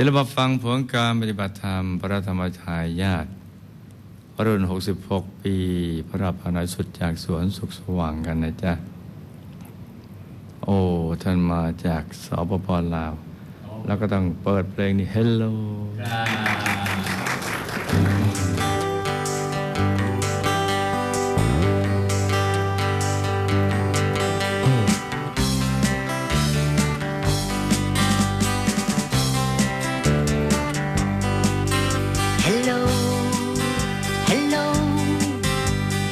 ดี๋ยวเรามาฟังผลการปฏิบัติธรรม พระธรรมชายาทรุ่น 66 ปี พระราพนายสุดจากสวนสุขสว่างกันนะจ๊ะ โอ้ ท่านมาจากสปปลาว แล้วก็ต้องเปิดเพลงนี้ Hello ฮั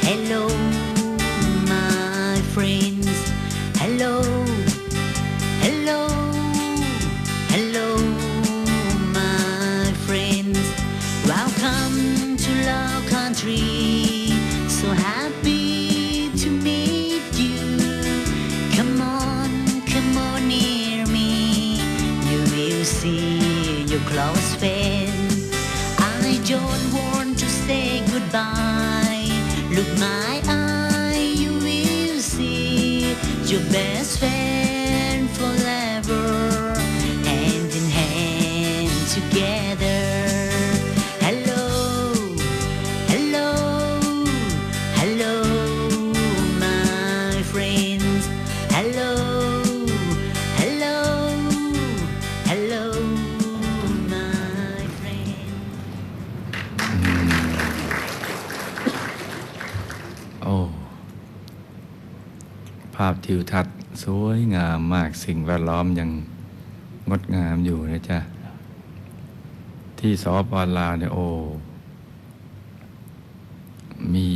Hello. ทิวทัศน์ สวยงามมากสิ่งแวดล้อมยังงดงามอยู่นะจ๊ะ ที่สปลาวเนี่ยโอ มี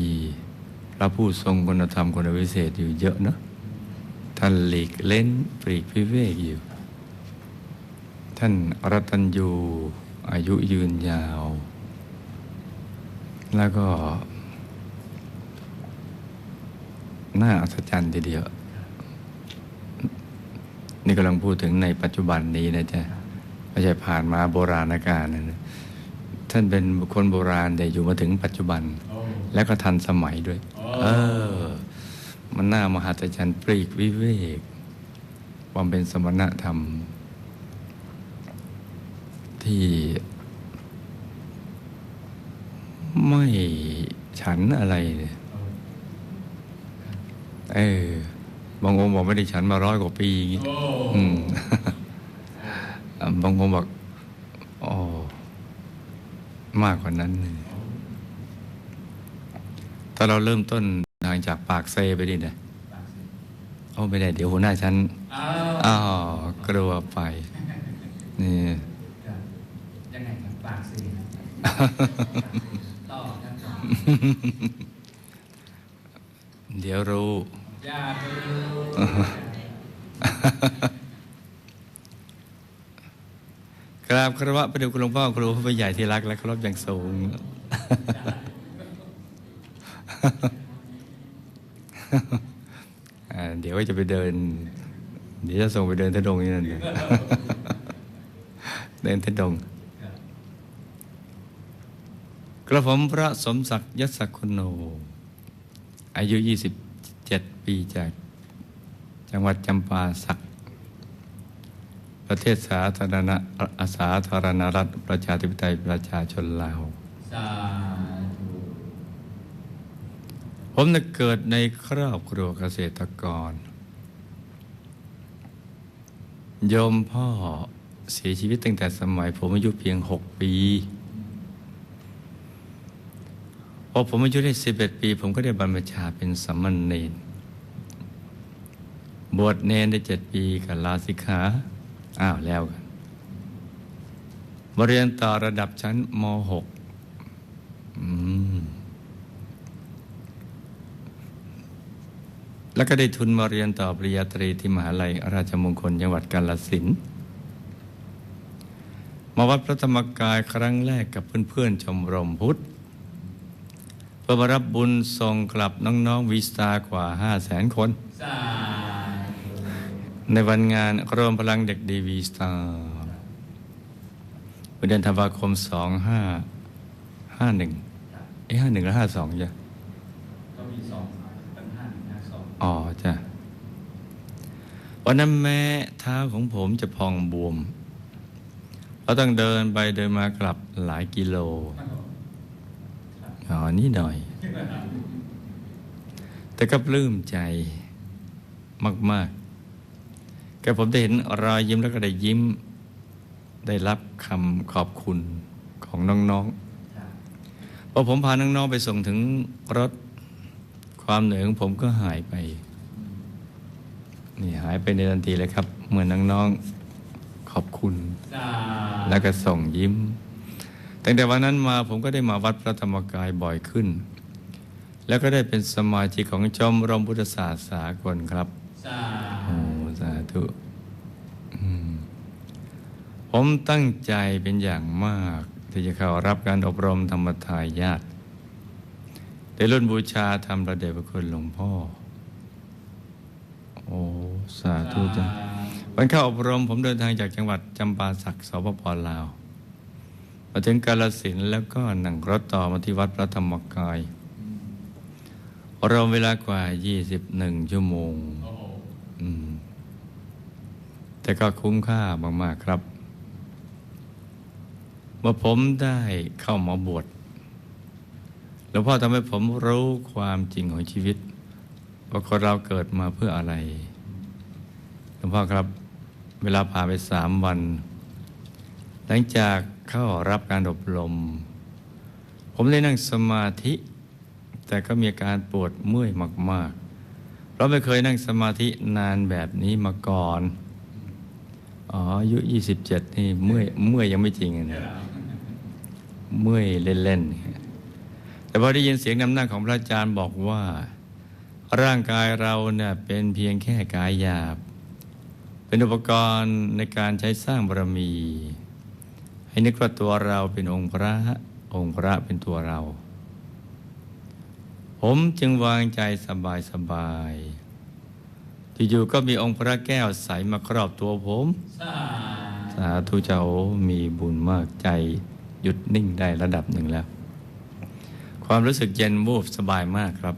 พระผู้ทรงคุณธรรมคุณวิเศษอยู่เยอะเนอะท่านหลีกเล่นปรีกพิเวกอยู่ ท่านรัตัญยูอายุยืนยาว แล้วก็ น่าอัศจรรย์ทีเดียว นี่กำลังพูดถึงในปัจจุบันนี้นะจ๊ะไม่ใช่ผ่านมาโบราณกาลนะนะท่านเป็นบุคคนโบราณแต่อยู่มาถึงปัจจุบัน แล้วก็ทันสมัยด้วย เออ มันน่ามหัศจรรย์ปลีกวิเวกความเป็นสมณธรรม ที่ไม่ฉันอะไรเนี่ย เออ บางองค์บอกไม่ได้ฉันมาร้อยกว่าปีอย่างงี้อืมอะบางองค์บอกอ๋อมากกว่านั้นเลยถ้าเราเริ่มต้นทางจากปากเซไปดินะโอ้ไม่ได้เดี๋ยวหัวหน้าฉันอ้าวกลัวไป นี่ยังไงครับปากสีนะต่อครับต่อเดี๋ยวรู้อยา กรู้กราบคารวะพระเดชคุณหลวงพ่อครูผู้ใหญ่ที่รักและเคารพอย่างสูง เดี๋ยวจะไปเดิน เดี๋ยวจะส่งไปเดินทะดงนี่นั่นเองเดินทะดง กระผมพระสมศักดิ์ยศศักดิ์คุณโน อายุ 27ปีจากจังหวัดจำปาสัก ประเทศสาธารณะอาสาธารณรัฐประชาธิปไตยประชาชนลาวสาธุผมน่ะเกิดในครอบครัวเกษตรกร โยมพ่อเสียชีวิตตั้งแต่สมัยผมอายุเพียงหกปี พอผมอายุได้สิบเอ็ดปี ผมก็ได้บรรพชาเป็นสัมมเนนบวชเนนได้เจ็ดปีกับลาสิกขาอ้าวแล้วกันมาเรียนต่อระดับชั้นมหกแล้วก็ได้ทุนมาเรียนต่อปริญญาตรีที่มหาลัยราชมงคลจังหวัดกาฬสินธุ์มาวัดพระธรรมกายครั้งแรกกับเพื่อนๆชมรมพุทธ พื่อมารับบุญส่งกลับน้องๆวีสตากว่า5 0 0แสนคนสาธุในวันงานรวมพลังเด็กดีวีสตาร์เดือนธันวาคม2551เอ้51หรือ52จ้ะก็มีสองปัญหาหนึ่งห้าสองอ๋อจ้ะวันนั้นแม้เท้าของผมจะพองบวมเพราะเราต้องเดินไปเดินมากลับหลายกิโล อ๋อนี่หน่อย แต่ก็ปลื้มใจมาก ๆ ก็ผมได้เห็นรอยยิ้มแล้วก็ได้ยิ้ม ได้รับคำขอบคุณของน้องๆพอผมพาน้อง ๆ ไปส่งถึงรถความเหนื่อยของผมก็หายไป นี่หายไปในทันทีเลยครับ เหมือนน้อง ๆ ขอบคุณ แล้วก็ส่งยิ้ม ตั้งแต่วันนั้นมาผมก็ได้มาวัดพระธรรมกายบ่อยขึ้น แล้วก็ได้เป็นสมาชิกของชมรมพุทธศาสตร์สากลครับโอ้สาธุอืมผมตั้งใจเป็นอย่างมาก ที่จะเข้ารับการอบรมธรรมทายาทในรุ่นบูชาธรรมระเดชพระคุณหลวงพ่อ โอ้ สาธุจ้ะวันเข้าอบรมผมเดินทางจากจังหวัดจำปาสักสปปลาว มาถึงกาลสินธุ์แล้วก็นั่งรถต่อมาที่วัดพระธรรมกายรวมเวลากว่า 21 ชั่วโมงอืมแต่ก็คุ้มค่ามาก ๆ ครับ เมื่อผมได้เข้ามาบวชหลวงพ่อทำให้ผมรู้ความจริงของชีวิต ว่าคนเราเกิดมาเพื่ออะไรหลวงพ่อครับ เวลาผ่านไปสามวัน หลังจากเข้ารับการอบรม ผมได้นั่งสมาธิ แต่ก็มีอาการปวดเมื่อยมาก ๆ เราไม่เคยนั่งสมาธินานแบบนี้มาก่อน อ๋ออายุ 27 นี่เมื่อยเมื่อยยังไม่จริงนะเมื่อยเล่น ๆ แต่พอได้ยินเสียงนำหน้าของพระอาจารย์บอกว่า ร่างกายเราเนี่ยเป็นเพียงแค่กายหยาบ เป็นอุปกรณ์ในการใช้สร้างบารมี ให้นึกว่าตัวเราเป็นองค์พระองค์พระเป็นตัวเรา ผมจึงวางใจสบายสบายอยู่ๆก็มีองค์พระแก้วใสมาครอบตัวผม สาธุเจ้ามีบุญมากใจหยุดนิ่งได้ระดับหนึ่งแล้ว ความรู้สึกเย็นวูบสบายมากครับ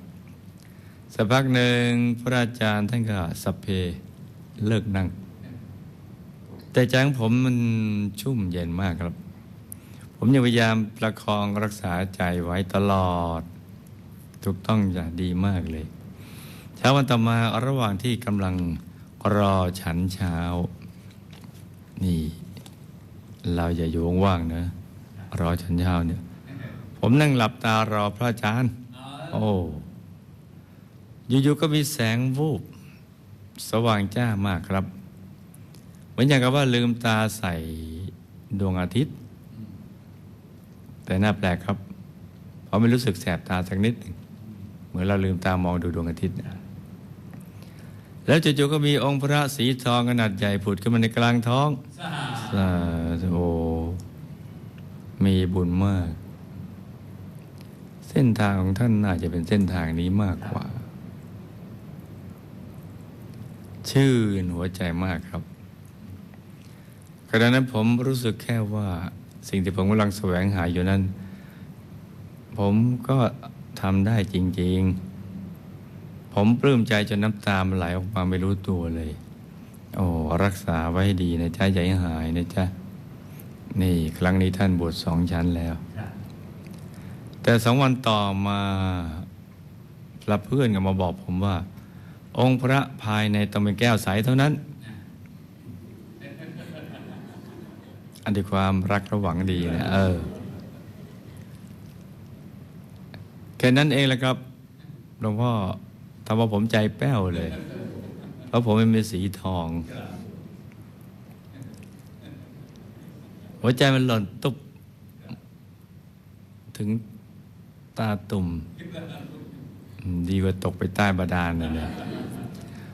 สักพักหนึ่งพระอาจารย์ท่านก็สัพเพเลิกนั่ง แต่ใจของผมมันชุ่มเย็นมากครับ ผมยังพยายามประคองรักษาใจไว้ตลอด ถูกต้องอย่างดีมากเลย เช้าวันต่อมาระหว่างที่กำลังรอฉันเช้า นี่ เราอย่าอยู่ว่างๆนะรอฉันเช้าเนี่ย ผมนั่งหลับตารอพระอาจารย์ โอ้อยู่ๆก็มีแสงวูบ สว่างจ้ามากครับ เหมือนอย่างกับว่าลืมตาใส่ดวงอาทิตย์ แต่น่าแปลกครับเพราะไม่รู้สึกแสบตาสักนิด เหมือนเราลืมตามองดูดวงอาทิตย์ แล้วจู่ๆก็มีองค์พระสีทองขนาดใหญ่ผุดขึ้นมาในกลางท้องสาธุโอมีบุญมาก เส้นทางของท่านน่าจะเป็นเส้นทางนี้มากกว่า ชื่นหัวใจมากครับ ขณะนั้นผมรู้สึกแค่ว่าสิ่งที่ผมกำลังแสวงหาอยู่นั้น ผมก็ทำได้จริง ๆ ผมปลื้มใจจนน้ำตามันไหลออกมาไม่รู้ตัวเลย โอ้รักษาไว้ดีนะจ๊ะอย่าให้หายนะจ๊ะ นี่ครั้งนี้ท่านบวชสองชั้นแล้ว แต่สองวันต่อมาพระเพื่อนก็มาบอกผมว่า องค์พระภายในต้องเป็นแก้วใสเท่านั้น อันที่ความรักระหวังดีนะเออแค่นั้นเองแหละครับหลวงพ่อทำว่าผมใจแป้วเลย เพราะผมเป็นสีทอง หัวใจมันหล่นตุบถึงตาตุ่ม ดีกว่าตกไปใต้บาดาลนนเลย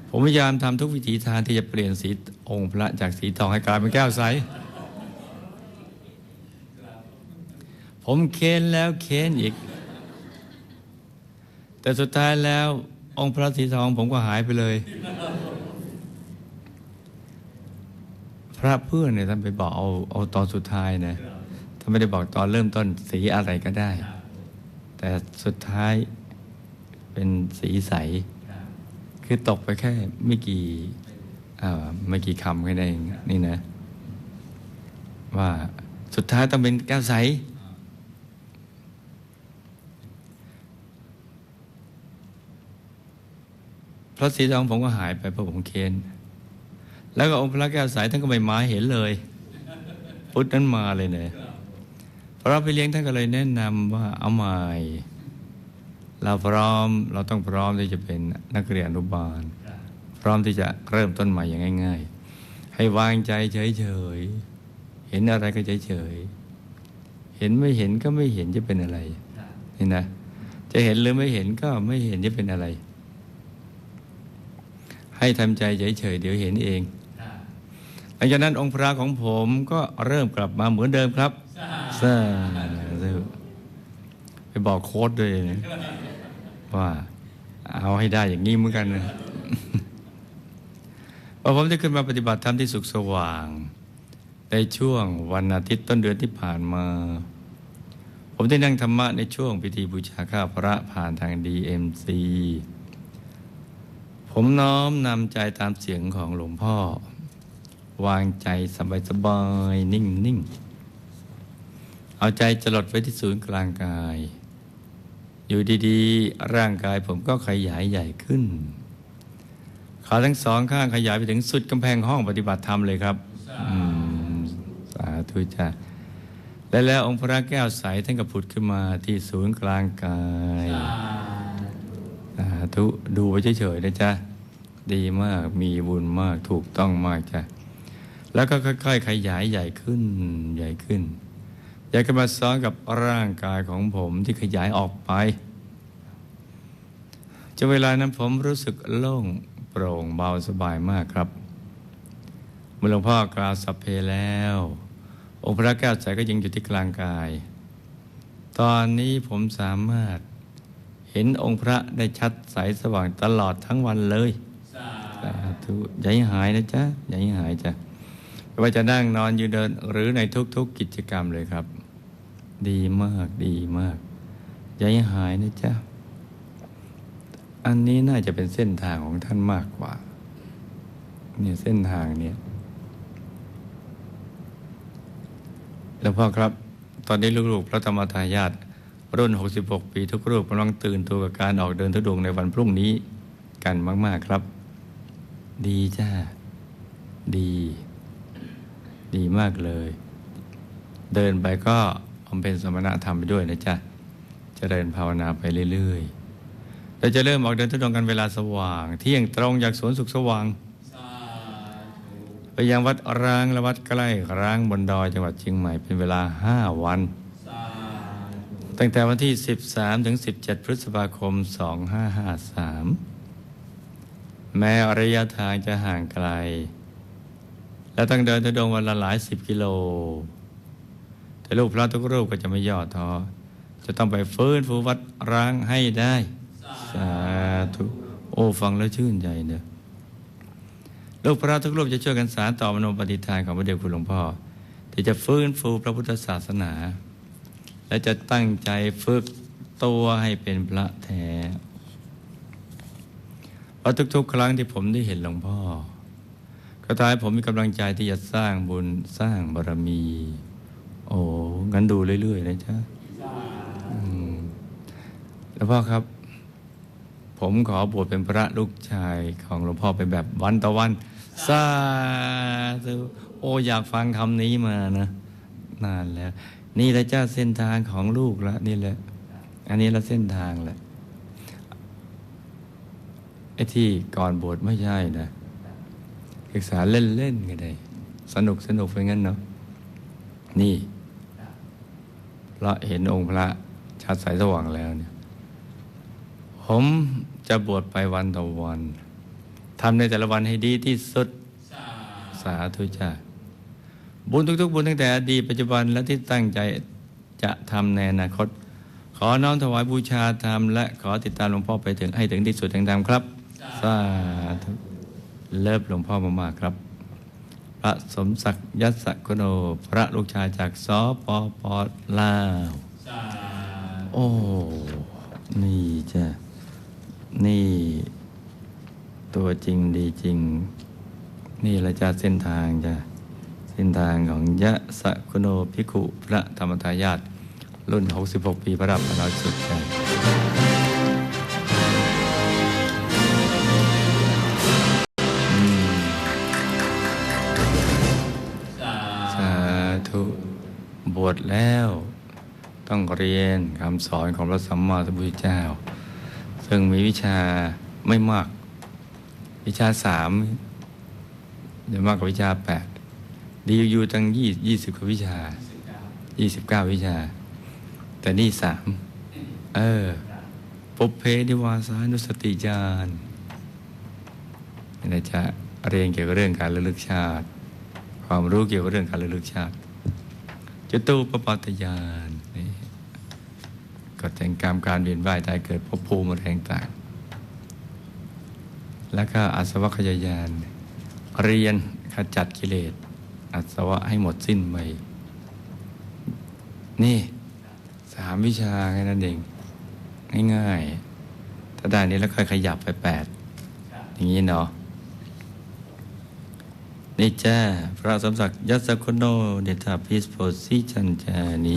ผมพยายามทำทุกวิถีทางที่จะเปลี่ยนสีองค์พระจากสีทองให้กลายเป็นแก้วใส ผมเค้นแล้วเค้นอีก แต่สุดท้ายแล้ว องค์พระสีทองผมก็หายไปเลย พระเพื่อนเนี่ยท่านไปบอกเอาเอาตอนสุดท้ายนะท่านไม่ได้บอกตอนเริ่มต้นสีอะไรก็ได้ แต่สุดท้ายเป็นสีใส คือตกไปแค่ไม่กี่ไม่กี่คำแค่นั้นเองนี่นะ ว่าสุดท้ายต้องเป็นแก้วใส พระสีทองผมก็หายไปเพราะผมเค้นแล้วก็องค์พระแก้วใสท่านก็ไม่มาเห็นเลย พุทธนั้นมาเลยเนี่ยพระพี่เลี้ยงท่านก็เลยแนะนำว่าเอาใหม่เราพร้อมเราต้องพร้อมที่จะเป็นนักเรียนอนุบาล พร้อมที่จะเริ่มต้นใหม่อย่างง่าย ๆ ให้วางใจเฉยๆเห็นอะไรก็เฉยๆเห็นไม่เห็นก็ไม่เห็นจะเป็นอะไรนี่นะจะเห็นหรือไม่เห็นก็ไม่เห็นจะเป็นอะไร ให้ทำใจเฉยๆเดี๋ยวเห็นเองครับหลังจากนั้นองค์พระของผมก็เริ่มกลับมาเหมือนเดิมครับสาซาธุไปบอกโค้ดด้วยนะว่าเอาให้ได้อย่างนี้เหมือนกันนะพอผมได้ขึ้นมาปฏิบัติธรรมที่สุขสว่าง ในช่วงวันอาทิตย์ต้นเดือนที่ผ่านมา ผมได้นั่งธรรมะในช่วงพิธีบูชาข้าพระผ่านทาง DMC ผมน้อมนำใจตามเสียงของหลวงพ่อ วางใจสบายๆนิ่งๆเอาใจจลดไว้ที่ศูนย์กลางกาย อยู่ดีๆ ร่างกายผมก็ขยายใหญ่ขึ้น ขาทั้งสองข้างขยายไปถึงสุดกำแพงห้องปฏิบัติธรรมเลยครับสาธุจ้ะและแล้วองค์พระแก้วใสท่านก็ผุดขึ้นมาที่ศูนย์กลางกาย สาธุดูไปเฉยๆนะจ๊ะ ดีมากมีบุญมากถูกต้องมากจ้ะ แล้วก็ค่อยๆขยายใหญ่ขึ้นใหญ่ขึ้นอยากจะมาซ้อนกับร่างกายของผมที่ขยายออกไปจนเวลานั้นผมรู้สึกโล่งโปร่งเบาสบายมากครับเมื่อหลวงพ่อกล่าวสัพเพแล้ว องค์พระแก้วใสก็ยังอยู่ที่กลางกาย ตอนนี้ผมสามารถ เห็นองค์พระได้ชัดใสสว่างตลอดทั้งวันเลยสาธุอย่าหายนะจ๊ะอย่าหายจ้ะไม่ว่าจะนั่งนอนยืนเดินหรือในทุกๆกิจกรรมเลยครับ ดีมากดีมากอย่าให้หายนะจ๊ะอันนี้น่าจะเป็นเส้นทางของท่านมากกว่า เนี่ยเส้นทางเนี่ยแล้วพ่อครับ ตอนนี้ลูกๆพระธรรมทายาท รุ่น 66 ปีทุกรูปกำลังตื่นตัวกับการออกเดินทุดงในวันพรุ่งนี้กันมาก ๆครับ ดีจ้า ดี ดีมากเลย เดินไปก็บำเพ็ญสมณธรรมไปด้วยนะจ๊ะจะเจริญภาวนาไปเรื่อยๆเราจะเริ่มออกเดินทุดงกันเวลาสว่าง เที่ยงตรงจากสวนสุขสว่างไปยังวัดร้างและวัดใกล้ร้างบนดอยจังหวัดเชียงใหม่เป็นเวลาห้าวัน ตั้งแต่วันที่ 13 ถึง 17 พฤษภาคม 2553 แม้ระยะทางจะห่างไกล และต้องเดินทุดงวันละหลายสิบกิโล แต่ลูกพระทุกรูปก็จะไม่ย่อท้อจะต้องไปฟื้นฟูวัดร้างให้ได้ สาธุโอ้ฟังแล้วชื่นใจเนอะลูกพระทุกรูปจะช่วยกันสารต่อมโนปฏิทานของพระเดชคุณหลวงพ่อ ที่จะฟื้นฟูพระพุทธศาสนา และจะตั้งใจฝึกตัวให้เป็นพระแท้เพราะทุกๆ ครั้งที่ผมได้เห็นหลวงพ่อ ก็ทำให้ผมมีกำลังใจที่จะสร้างบุญสร้างบารมี โอ้งั้นดูเรื่อย ๆ นะจ๊ะแล้วพ่อครับ ผมขอบวชเป็นพระลูกชายของหลวงพ่อไปแบบวันต่อวันสาธุโออยากฟังคำนี้มานะนานแล้ว นี่แหละเจ้าเส้นทางของลูกละนี่แหละ อันนี้ละเส้นทางแหละไอ้ที่ก่อนบวชไม่ใช่นะศึกษาเล่นๆกันได้ สนุกสนุกไปงั้นเนาะนี่เพราะเห็นองค์พระชัดใสสว่างแล้วเนี่ย ผมจะบวชไปวันต่อวันทำในแต่ละวันให้ดีที่สุดสาธุสาธุจ้า บุญทุกๆ บุญตั้งแต่อดีตปัจจุบันและที่ตั้งใจจะทำในอนาคต ขอน้อมถวายบูชาธรรมและขอติดตามหลวงพ่อไปถึงให้ถึงที่สุดแห่งธรรมครับสาธุเลิฟหลวงพ่อมากๆครับ พระสมศักดิ์ยัสสกุโน พระลูกชายจากสปปลาวสาธุโอ้ นี่จ้ะ นี่ ตัวจริงดีจริง นี่แหละจ้ะเส้นทางจ้ะ เส้นทางของยะสะคุโนภิกขุพระธรรมทายาทรุ่น 66 ปีพระดับพระราชสุดใจอืมสาสาธุบวชแล้ว ต้องเรียนคำสอนของพระสัมมาสัมพุทธเจ้า ซึ่งมีวิชาไม่มาก วิชาสามจะมากกว่าวิชาแปด ดีอยู่ตั้งยี่ยี่สิบกว่าวิชายี่สิบเก้าวิชา แต่นี่สามเออปุพเพนิวาสานุสติญาณนี่จะเรียนเกี่ยวกับเรื่องการระลึกชาติ ความรู้เกี่ยวกับเรื่องการระลึกชาติจตุปปัตตญาณนี่กฎแห่งกรรมการเวียนว่ายตายเกิดภพภูมิอะไรต่าง แล้วก็อาสวัคยายาน เรียนขจัดกิเลส อาสวะให้หมดสิ้นไป นี่สามวิชาแค่นั้นเอง ง่ายๆ ถ้าได้นี้แล้วค่อยขยับไปแปดอย่างนี้เนาะนี่จ้าพระสมศักดิ์ยัสคุโนเดชาพิสโพซิจันจานี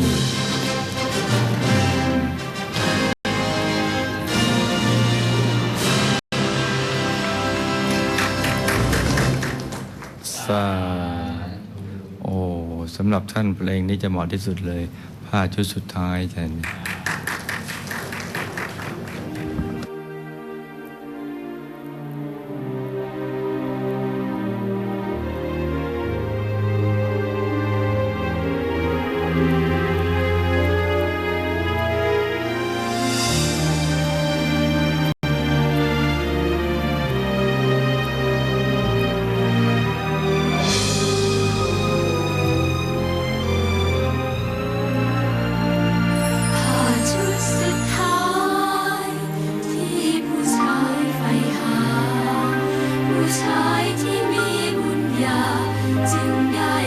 สา สำหรับท่านเพลงนี้จะเหมาะที่สุดเลย ผ้าชุดสุดท้ายท่าน บุญญ